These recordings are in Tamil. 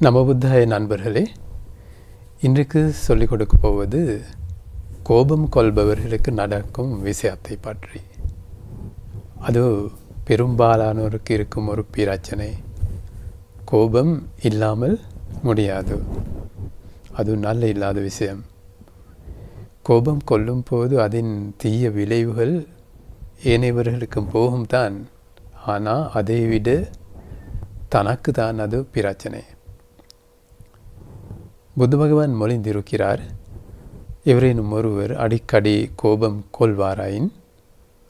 நமபுத்தாய நண்பர்களே இன்றைக்கு சொல்லிக் கொடுக்க போவது கோபம் கொள்பவர்களுக்கு நடக்கும் விஷயத்தை பற்றி. அது பெரும்பாலானோருக்கு இருக்கும் ஒரு பிரச்சனை. கோபம் இல்லாமல் முடியாது. அது நல்ல இல்லாத விஷயம். கோபம் கொள்ளும் போது அதன் தீய விளைவுகள் ஏனையவர்களுக்கும் போகும் தான். ஆனால் அதை விட தனக்கு தான் அது பிரச்சனை. புத்த பகவான் மொழிந்திருக்கிறார். எவரேனும் ஒருவர் அடிக்கடி கோபம் கொள்வாராயின்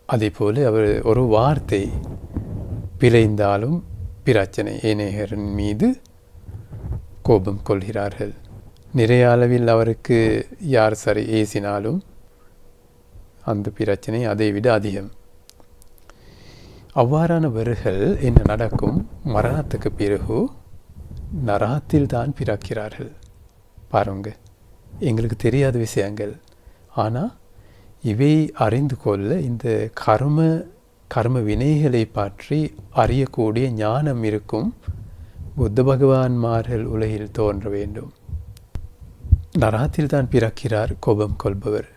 அதே போல அவர் ஒரு வார்த்தை பிழைந்தாலும் பிரச்சனை ஏனையரின் மீது கோபம் கொள்கிறார்கள். நிறைய அளவில் அவருக்கு யார் சரி ஏசினாலும் அந்த பிரச்சனை அதை விட அதிகம். அவ்வாறானவர்கள் என்ன நடக்கும்? மரணத்துக்கு பிறகு நரகத்தில் தான் பிறக்கிறார்கள். பாருங்க. எங்களுக்கு தெரியாத விஷயங்கள். ஆனால் இவை அறிந்து கொள்ள இந்த கர்ம கர்ம வினைகளை பற்றி அறியக்கூடிய ஞானம் இருக்கும் புத்த பகவான்மார்கள் உலகில் தோன்ற வேண்டும். நரகத்தில் தான் பிறக்கிறார் கோபம் கொள்பவர்.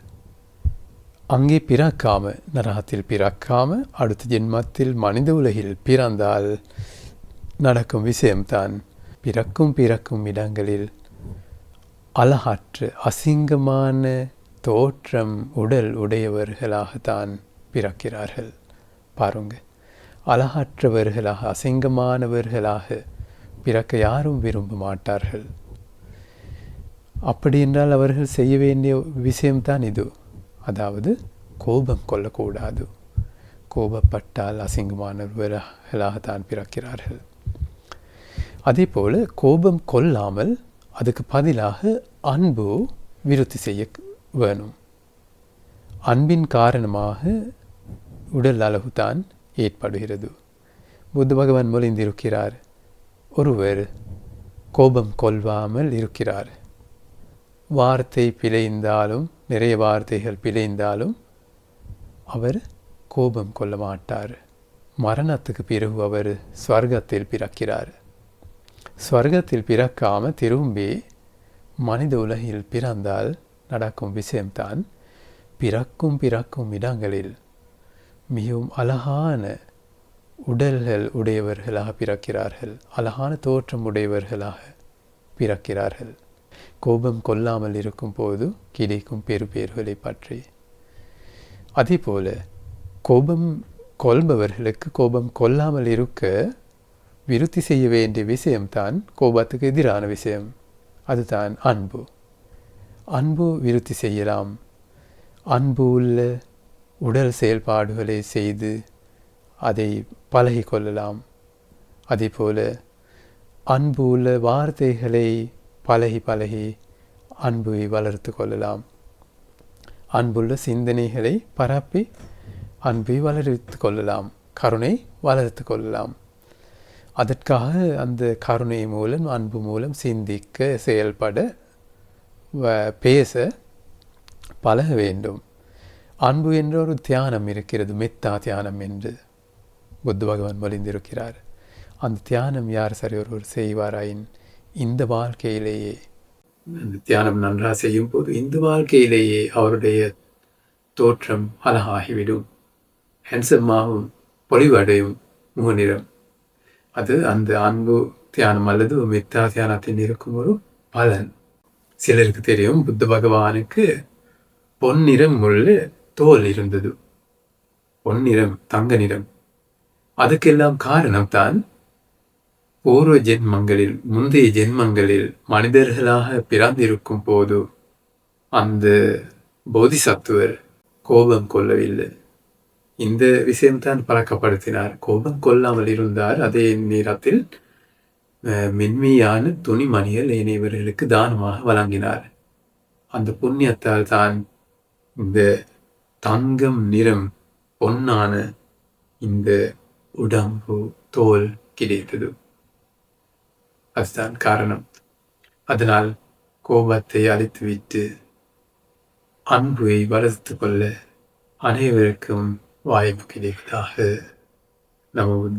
அங்கே பிறக்காம நரகத்தில் பிறக்காம அடுத்த ஜென்மத்தில் மனித உலகில் பிறந்தால் நடக்கும் விஷயம்தான். பிறக்கும் பிறக்கும் இடங்களில் அழகாற்று அசிங்கமான தோற்றம் உடல் உடையவர்களாகத்தான் பிறக்கிறார்கள். பாருங்க. அழகாற்றவர்களாக அசிங்கமானவர்களாக பிறக்க யாரும் விரும்ப மாட்டார்கள். அப்படி என்றால் அவர்கள் செய்ய வேண்டிய விஷயம்தான் இது. அதாவது கோபம் கொள்ளக்கூடாது. கோபப்பட்டால் அசிங்கமானவர்களாகத்தான் பிறக்கிறார்கள். அதே போல் கோபம் கொள்ளாமல் அதுக்கு பதிலாக அன்பு விருத்தி செய்ய வேணும். அன்பின் காரணமாக உடல் அளவு தான் ஏற்படுகிறது. புத்த பகவான் மொழிந்திருக்கிறார் ஒருவர் கோபம் கொள்வாமல் இருக்கிறார். வார்த்தை பிழைந்தாலும் நிறைய வார்த்தைகள் பிழைந்தாலும் அவர் கோபம் கொள்ள மாட்டார். மரணத்துக்கு பிறகு அவர் ஸ்வர்க்கத்தில் பிறக்கிறார். ஸ்வர்க்கத்தில் பிறக்காம திரும்பி மனித உலகில் பிறந்தால் நடக்கும் விஷயம்தான் பிறக்கும் பிறக்கும் இடங்களில் மிகவும் அழகான உடல்கள் உடையவர்களாக பிறக்கிறார்கள். அழகான தோற்றம் உடையவர்களாக பிறக்கிறார்கள். கோபம் கொல்லாமல் இருக்கும் போது கிடைக்கும் பெருபேர்களை பற்றி. அதே போல கோபம் கொள்பவர்களுக்கு கோபம் கொல்லாமல் இருக்க விருத்தி செய்ய வேண்டிய விஷயம்தான் கோபத்துக்கு எதிரான விஷயம். அதுதான் அன்பு. அன்பு விருத்தி செய்யலாம். அன்பு உள்ள உடல் செயல்பாடுகளை செய்து அதை பழகி கொள்ளலாம். அதே போல் அன்பு உள்ள வார்த்தைகளை பழகி பழகி அன்பை வளர்த்து கொள்ளலாம். அன்புள்ள சிந்தனைகளை பரப்பி அன்பை வளர்த்து கொள்ளலாம். கருணை வளர்த்து கொள்ளலாம். அதற்காக அந்த கருணை மூலம் அன்பு மூலம் சிந்திக்க செயல்பட பேச பழக வேண்டும். அன்பு என்ற ஒரு தியானம் இருக்கிறது மெத்தா தியானம் என்று புத்த பகவான் மொழிந்திருக்கிறார் அந்த தியானம் யார் சரி ஒருவர் செய்வாராயின் இந்த வாழ்க்கையிலேயே. அந்த தியானம் நன்றாக செய்யும் போது இந்த வாழ்க்கையிலேயே அவருடைய தோற்றம் அழகாகிவிடும். ஹென்சமாகவும் பொலிவடையும் முகநிறம். அது அந்த அன்பு தியானம் அல்லது மித்தா தியானத்தின் இருக்கும் ஒரு பலன். சிலருக்கு தெரியும் புத்த பகவானுக்கு பொன்னிறம் உள்ள தோல் இருந்தது. பொன்னிறம் தங்க நிறம். அதுக்கெல்லாம் காரணம் தான் பூர்வ ஜென்மங்களில் முந்தைய ஜென்மங்களில் மனிதர்களாக பிறந்திருக்கும் போது அந்த போதிசத்துவர் கோபம் கொள்ளவில்லை. இந்த விஷயம்தான் பழக்கப்படுத்தினார். கோபம் கொள்ளாமல் இருந்தார். அதே நேரத்தில் மென்மையான துணிமணிகள் ஏனையவர்களுக்கு தானமாக வழங்கினார். அந்த புண்ணியத்தால் தான் இந்த தங்கம் நிறம் பொன்னான இந்த உடம்பு தோல் கிடைத்தது. அதுதான் காரணம். அதனால் கோபத்தை அழித்துவிட்டு அன்பை வளர்த்து கொள்ள அனைவருக்கும் வாய்ப்பு கிடைப்பதாக நமது